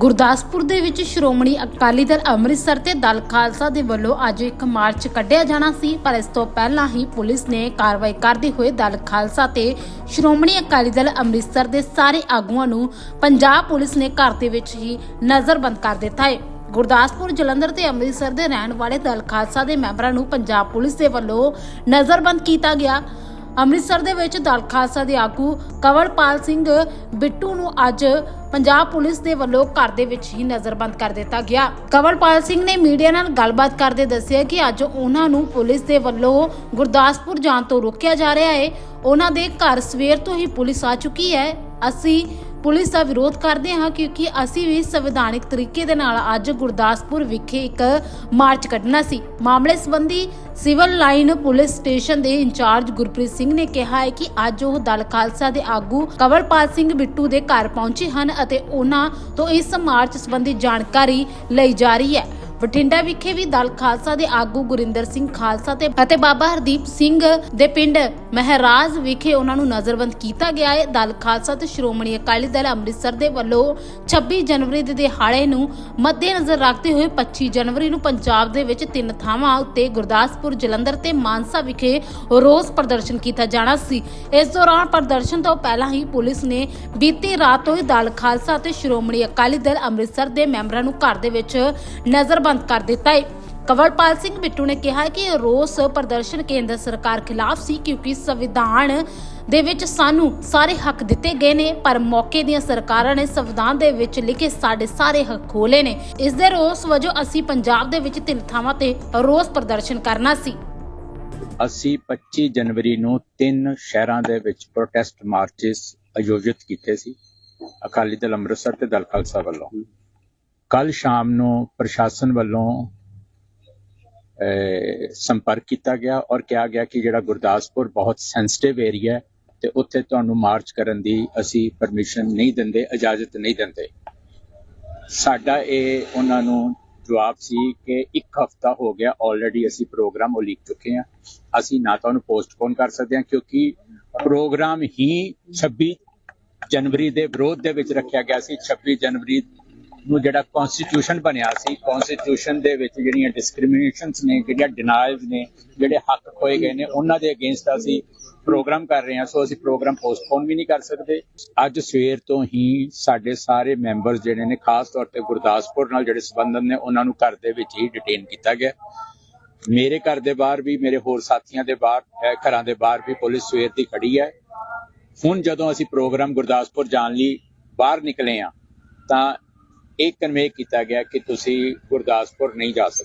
ਗੁਰਦਾਸਪੁਰ ਦੇ ਵਿੱਚ ਸ਼੍ਰੋਮਣੀ ਅਕਾਲੀ ਦਲ ਅੰਮ੍ਰਿਤਸਰ ਤੇ ਦਲ ਖਾਲਸਾ ਦੇ ਵੱਲੋਂ ਅੱਜ ਇੱਕ ਮਾਰਚ ਕੱਢਿਆ ਜਾਣਾ ਸੀ, ਪਰ ਇਸ ਤੋਂ ਪਹਿਲਾਂ ਹੀ ਪੁਲਿਸ ਨੇ ਕਾਰਵਾਈ ਕਰਦੇ ਹੋਏ ਦਲ ਖਾਲਸਾ ਤੇ ਸ਼੍ਰੋਮਣੀ ਅਕਾਲੀ ਦਲ ਅੰਮ੍ਰਿਤਸਰ ਦੇ ਸਾਰੇ ਆਗੂਆਂ ਨੂੰ ਪੰਜਾਬ ਪੁਲਿਸ ਨੇ ਘਰ ਦੇ ਵਿੱਚ ਹੀ ਨਜ਼ਰਬੰਦ ਕਰ ਦਿੱਤਾ ਹੈ। ਗੁਰਦਾਸਪੁਰ, ਜਲੰਧਰ ਤੇ ਅੰਮ੍ਰਿਤਸਰ ਦੇ ਰਹਿਣ ਵਾਲੇ ਦਲ ਖਾਲਸਾ ਦੇ ਮੈਂਬਰਾਂ ਨੂੰ ਪੰਜਾਬ ਪੁਲਿਸ ਦੇ ਵੱਲੋਂ ਨਜ਼ਰਬੰਦ ਕੀਤਾ ਗਿਆ। ਅੰਮ੍ਰਿਤਸਰ ਦੇ ਵਿੱਚ ਦਲ ਖਾਲਸਾ ਦੇ ਆਗੂ ਕਵਲਪਾਲ ਸਿੰਘ ਬਿੱਟੂ ਨੂੰ ਅੱਜ ਪੰਜਾਬ ਪੁਲਿਸ ਦੇ ਵੱਲੋਂ ਘਰ ਦੇ ਵਿੱਚ ਹੀ ਨਜ਼ਰਬੰਦ ਕਰ ਦਿੱਤਾ ਗਿਆ। ਕਵਲਪਾਲ ਸਿੰਘ ਨੇ ਮੀਡੀਆ ਨਾਲ ਗੱਲਬਾਤ ਕਰਦੇ ਦੱਸਿਆ ਕਿ ਅੱਜ ਉਹਨਾਂ ਨੂੰ ਪੁਲਿਸ ਦੇ ਵੱਲੋਂ ਗੁਰਦਾਸਪੁਰ ਜਾਣ ਤੋਂ ਰੋਕਿਆ ਜਾ ਰਿਹਾ ਹੈ। ਉਹਨਾਂ ਦੇ ਘਰ ਸਵੇਰ ਤੋਂ ਹੀ ਪੁਲਿਸ ਆ ਚੁੱਕੀ ਹੈ। ਅਸੀਂ ਪੁਲਿਸ ਦਾ ਵਿਰੋਧ ਕਰਦੇ ਹਾਂ ਕਿਉਂਕਿ ਅਸੀਂ ਵੀ ਸੰਵਿਧਾਨਿਕ ਤਰੀਕੇ ਦੇ ਨਾਲ ਅੱਜ ਗੁਰਦਾਸਪੁਰ ਵਿਖੇ ਇੱਕ ਮਾਰਚ ਕੱਢਣਾ ਸੀ। ਮਾਮਲੇ ਸੰਬੰਧੀ ਸਿਵਲ ਲਾਈਨ ਪੁਲਿਸ ਸਟੇਸ਼ਨ ਦੇ ਇੰਚਾਰਜ ਗੁਰਪ੍ਰੀਤ ਸਿੰਘ ਨੇ ਕਿਹਾ ਹੈ ਕਿ ਅੱਜ ਉਹ ਦਲ ਖਾਲਸਾ ਦੇ ਆਗੂ ਕਵਰਪਾਲ ਸਿੰਘ ਬਿੱਟੂ ਦੇ ਘਰ ਪਹੁੰਚੇ ਹਨ ਅਤੇ ਉਹਨਾਂ ਤੋਂ ਇਸ ਮਾਰਚ ਸੰਬੰਧੀ ਜਾਣਕਾਰੀ ਲਈ ਜਾ ਰਹੀ ਹੈ। ਬਠਿੰਡਾ ਵਿਖੇ ਵੀ ਦਲ ਖਾਲਸਾ ਦੇ ਆਗੂ ਗੁਰਿੰਦਰ ਸਿੰਘ ਖਾਲਸਾ ਤੇ ਅਤੇ ਬਾਬਾ ਹਰਦੀਪ ਸਿੰਘ ਦੇ ਪਿੰਡ ਮਹਿਰਾਜ ਵਿਖੇ ਉਹਨਾਂ ਨੂੰ ਨਜ਼ਰਬੰਦ ਕੀਤਾ ਗਿਆ ਹੈ। ਦਲ ਖਾਲਸਾ ਤੇ ਸ਼੍ਰੋਮਣੀ ਅਕਾਲੀ ਦਲ ਅੰਮ੍ਰਿਤਸਰ ਦੇ ਵੱਲੋਂ 26 ਜਨਵਰੀ ਦੇ ਦਿਹਾੜੇ ਨੂੰ ਮੱਦੇਨਜ਼ਰ ਰੱਖਦੇ ਹੋਏ 25 ਜਨਵਰੀ ਨੂੰ ਪੰਜਾਬ ਦੇ ਵਿੱਚ ਤਿੰਨ ਥਾਵਾਂ ਉੱਤੇ ਗੁਰਦਾਸਪੁਰ, ਜਲੰਧਰ ਤੇ ਮਾਨਸਾ ਵਿਖੇ ਰੋਸ ਪ੍ਰਦਰਸ਼ਨ ਕੀਤਾ ਜਾਣਾ ਸੀ। ਇਸ ਦੌਰਾਨ ਪ੍ਰਦਰਸ਼ਨ ਤੋਂ ਪਹਿਲਾਂ ਹੀ ਪੁਲਿਸ ਨੇ ਬੀਤੀ ਰਾਤ ਤੋਂ ਹੀ ਦਲ ਖਾਲਸਾ ਤੇ ਸ਼੍ਰੋਮਣੀ ਅਕਾਲੀ ਦਲ ਅੰਮ੍ਰਿਤਸਰ ਦੇ ਮੈਂਬਰਾਂ ਨੂੰ ਘਰ ਦੇ ਵਿੱਚ ਨਜ਼ਰਬੰਦ ਬੰਦ ਕਰ ਦਿੱਤਾ ਹੈ ਕਵਰਪਾਲ ਸਿੰਘ ਬਿੱਟੂ ਨੇ ਕਿਹਾ ਕਿ ਰੋਸ ਪ੍ਰਦਰਸ਼ਨ ਕੇਂਦਰ ਸਰਕਾਰ ਖਿਲਾਫ ਸੀ ਕਿਉਂਕਿ ਸੰਵਿਧਾਨ ਦੇ ਵਿੱਚ ਸਾਨੂੰ ਸਾਰੇ ਹੱਕ ਦਿੱਤੇ ਗਏ ਨੇ, ਪਰ ਮੌਕੇ ਦੀਆਂ ਸਰਕਾਰਾਂ ਨੇ ਸੰਵਿਧਾਨ ਦੇ ਵਿੱਚ ਲਿਖੇ ਸਾਡੇ ਸਾਰੇ ਹੱਕ ਖੋਲੇ ਨੇ। ਇਸ ਦੇ ਰੋਸ ਵਜੋਂ ਅਸੀਂ ਪੰਜਾਬ ਦੇ ਵਿੱਚ ਤਿੰਨ ਥਾਵਾਂ ਤੇ ਰੋਸ ਪ੍ਰਦਰਸ਼ਨ ਕਰਨਾ ਸੀ। ਅਸੀਂ 25 ਜਨਵਰੀ ਨੂੰ ਤਿੰਨ ਸ਼ਹਿਰਾਂ ਦੇ ਵਿੱਚ ਪ੍ਰੋਟੈਸਟ ਮਾਰਚਸ ਆਯੋਜਿਤ ਕੀਤੇ ਸੀ। ਅਕਾਲੀ ਦਲ ਅੰਮ੍ਰਿਤਸਰ ਤੇ ਦਲ ਖਾਲਸਾ ਵੱਲੋਂ। ਕੱਲ ਸ਼ਾਮ ਨੂੰ ਪ੍ਰਸ਼ਾਸਨ ਵੱਲੋਂ ਸੰਪਰਕ ਕੀਤਾ ਗਿਆ ਔਰ ਕਿਹਾ ਗਿਆ ਕਿ ਜਿਹੜਾ ਗੁਰਦਾਸਪੁਰ ਬਹੁਤ ਸੈਂਸਿਟਿਵ ਏਰੀਆ ਹੈ ਤੇ ਉੱਥੇ ਤੁਹਾਨੂੰ ਮਾਰਚ ਕਰਨ ਦੀ ਅਸੀਂ ਪਰਮਿਸ਼ਨ ਨਹੀਂ ਦਿੰਦੇ, ਇਜਾਜ਼ਤ ਨਹੀਂ ਦਿੰਦੇ। ਸਾਡਾ ਇਹ ਉਹਨਾਂ ਨੂੰ ਜਵਾਬ ਸੀ ਕਿ ਇੱਕ ਹਫਤਾ ਹੋ ਗਿਆ ਆਲਰੇਡੀ ਅਸੀਂ ਪ੍ਰੋਗਰਾਮ ਉਲੀਕ ਚੁੱਕੇ ਹਾਂ। ਅਸੀਂ ਨਾ ਤਾਂ ਉਹਨੂੰ ਪੋਸਟਪੋਨ ਕਰ ਸਕਦੇ ਹਾਂ ਕਿਉਂਕਿ ਪ੍ਰੋਗਰਾਮ ਹੀ 26 ਜਨਵਰੀ ਦੇ ਵਿਰੋਧ ਦੇ ਵਿੱਚ ਰੱਖਿਆ ਗਿਆ ਸੀ। 26 ਜਨਵਰੀ ਨੂੰ ਜਿਹੜਾ ਕਨਸਟੀਟਿਊਸ਼ਨ ਬਣਿਆ ਸੀ ਕਨਸਟੀਟਿਊਸ਼ਨ ਦੇ ਵਿੱਚ ਜਿਹੜੀਆਂ ਡਿਸਕ੍ਰਿਮੀਨੇਸ਼ਨਸ ਨੇ, ਜਿਹੜੀਆਂ ਡਿਨਾਈਲਸ ਨੇ, ਜਿਹੜੇ ਹੱਕ ਖੋਏ ਗਏ ਨੇ, ਉਹਨਾਂ ਦੇ ਅਗੇਂਸਟ ਅਸੀਂ ਪ੍ਰੋਗਰਾਮ ਕਰ ਰਹੇ ਹਾਂ, ਸੋ ਅਸੀਂ ਪ੍ਰੋਗਰਾਮ ਪੋਸਟਪੋਨ ਵੀ ਨਹੀਂ ਕਰ ਸਕਦੇ। ਅੱਜ ਸਵੇਰ ਤੋਂ ਹੀ ਸਾਡੇ ਸਾਰੇ ਮੈਂਬਰਸ ਜਿਹੜੇ ਨੇ, ਖਾਸ ਤੌਰ ਤੇ ਗੁਰਦਾਸਪੁਰ ਨਾਲ ਜਿਹੜੇ ਸੰਬੰਧਨ ਨੇ, ਉਹਨਾਂ ਨੂੰ ਘਰ ਦੇ ਵਿੱਚ ਹੀ ਡਿਟੇਨ ਕੀਤਾ ਗਿਆ। ਮੇਰੇ ਘਰ ਦੇ ਬਾਹਰ ਵੀ, ਮੇਰੇ ਹੋਰ ਸਾਥੀਆਂ ਦੇ ਬਾਹਰ ਘਰਾਂ ਦੇ ਬਾਹਰ ਵੀ ਪੁਲਿਸ ਸਵੇਰ ਦੀ ਖੜੀ ਹੈ। ਹੁਣ ਜਦੋਂ ਅਸੀਂ ਪ੍ਰੋਗਰਾਮ ਗੁਰਦਾਸਪੁਰ ਜਾਣ ਲਈ ਬਾਹਰ ਨਿਕਲੇ ਆ ਤਾਂ ਇਹ ਕਨਵੇ ਕੀਤਾ ਗਿਆ ਕਿ ਤੁਸੀਂ ਗੁਰਦਾਸਪੁਰ ਨਹੀਂ ਜਾ ਸਕਦੇ।